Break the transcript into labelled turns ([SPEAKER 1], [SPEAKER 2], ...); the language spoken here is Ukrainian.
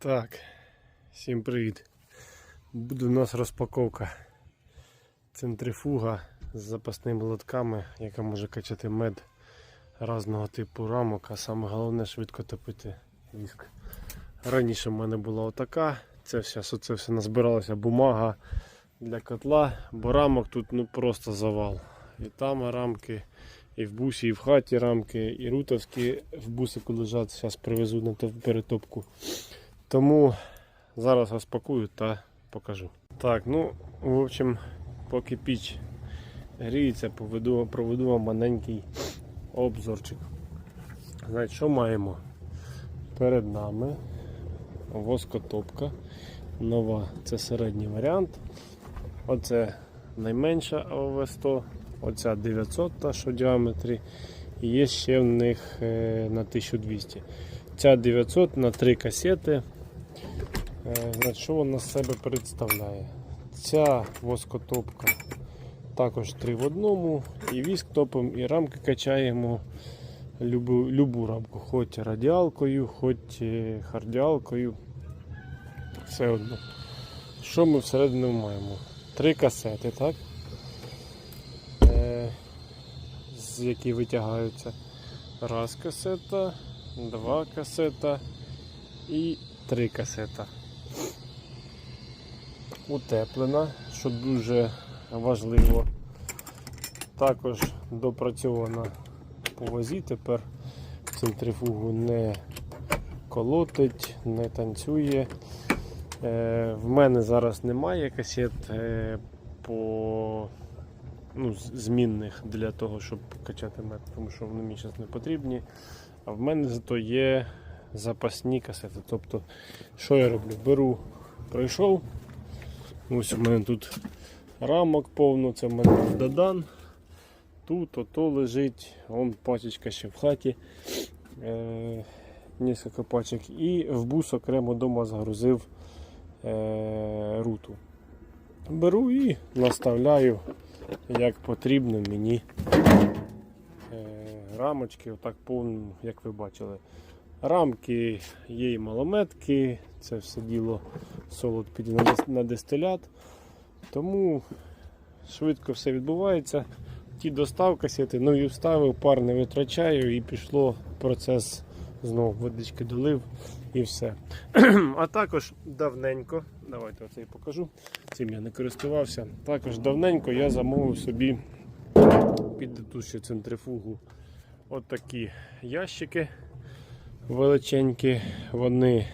[SPEAKER 1] Так, всім привіт. Буде у нас розпаковка центрифуга з запасними лотками, яка може качати мед різного типу рамок, а саме головне швидко топити віск. Раніше в мене була отака, це все, це все назбиралася бумага для котла, бо рамок тут ну просто завал. І там рамки, і в бусі, і в хаті рамки, і рутовські в бусику лежать, зараз привезу на перетопку. Тому зараз розпакую та покажу. Так, ну, в общем, поки піч гріється, поведу, проведу вам маленький обзорчик. Значить, що маємо? Перед нами воскотопка. Нова, це середній варіант. Оце найменша АВ100, оця 900, та що в діаметрі. І є ще в них е, на 1200. Ця 900 на 3 касети. Е, Значить, що вона з себе представляє? Ця воскотопка також 3 в одному. І віск топимо, і рамки качаємо любу, любу рамку, хоч радіалкою, хоч е, хардіалкою. Все одно. Що ми всередину маємо? Три касети, так? Е, з які витягаються. Раз касета, два касета і три касета. Утеплена, що дуже важливо. Також допрацьована по вазі, тепер центрифугу не колотить, не танцює. Е, в мене зараз немає касет е, по ну, змінних для того, щоб качати мед, тому що вони мені зараз не потрібні. А в мене зато є запасні касети. Тобто, що я роблю? Беру, пройшов. Ось у мене тут рамок повно, це в мене додан. Тут ото лежить, вон пачечка ще в хаті. Е, Несколько пачок. І в бус окремо вдома загрузив е, руту. Беру і наставляю, як потрібно мені е, рамочки, отак повно, як ви бачили. Рамки є і малометки, це все діло солод піде на дистилят. Тому швидко все відбувається. Ті достав касети, нові вставив, пар не витрачаю і пішло процес знову водички долив і все. А також давненько, давайте і покажу. Цим я не користувався. Також давненько я замовив собі під ту ще центрифугу отакі ящики величенькі. Вони